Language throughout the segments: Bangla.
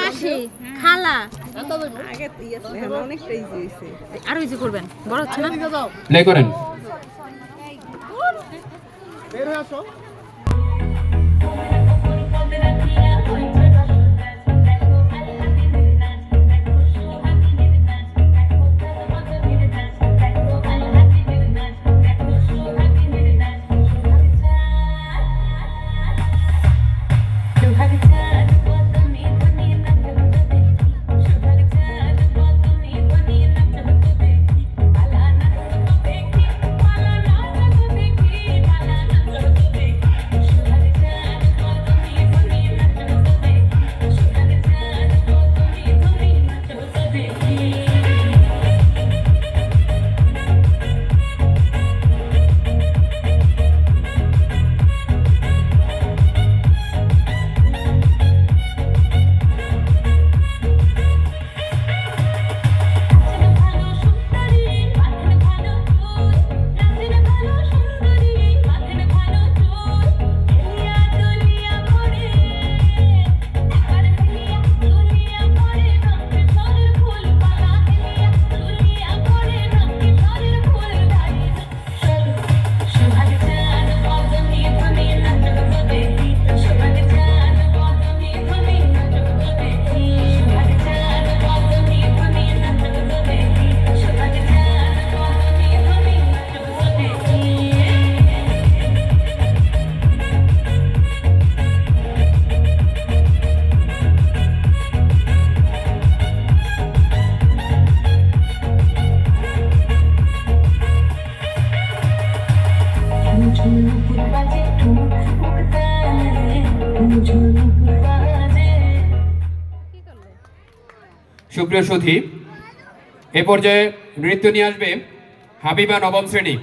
মাসি খালা। ছিল, এখন অনেকটা ইজি হয়েছে। আরও ইজি করবেন বড় হচ্ছে না? প্লে করেন। সুপ্রিয় সুধী, এ পর্যায়ে নৃত্য নিয়ে আসবে হাবিবা নবম শ্রেণি।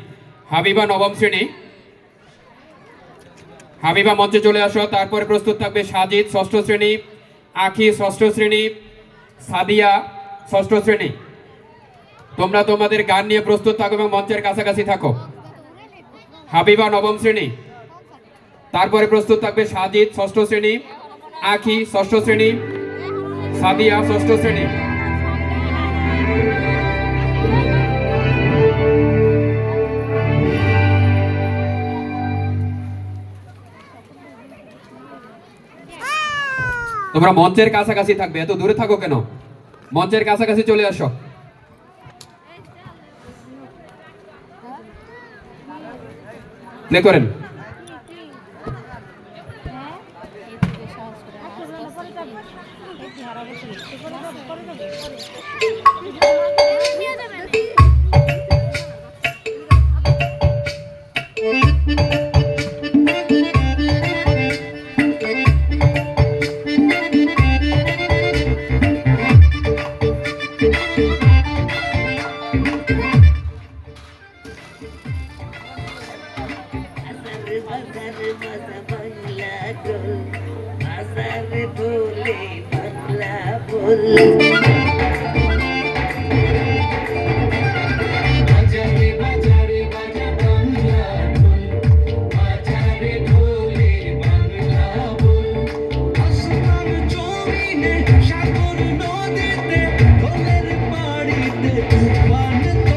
হাবিবা নবম শ্রেণি। হাবিবা মঞ্চে চলে আসো, তারপরে প্রস্তুত থাকবে সাজিদ, ষষ্ঠ শ্রেণি, আখি, ষষ্ঠ শ্রেণি, সাদিয়া, ষষ্ঠ শ্রেণি। তোমরা তোমাদের গান নিয়ে প্রস্তুত থাকো এবং মঞ্চের কাছাকাছি থাকো। হাবিবা নবম শ্রেণি। তারপরে প্রস্তুত থাকবে সাজিদ, ষষ্ঠ শ্রেণি, আখি, ষষ্ঠ শ্রেণি সাদিয়া ষষ্ঠ শ্রেণি। তোমরা মঞ্চের কাছাকাছি থাকবে, এত দূরে থাকো কেন? মঞ্চের কাছাকাছি চলে আসো। প্লে করেন। আমার ভাষা বাংলা গোল ভাষার বলে বাংলা বল One, two.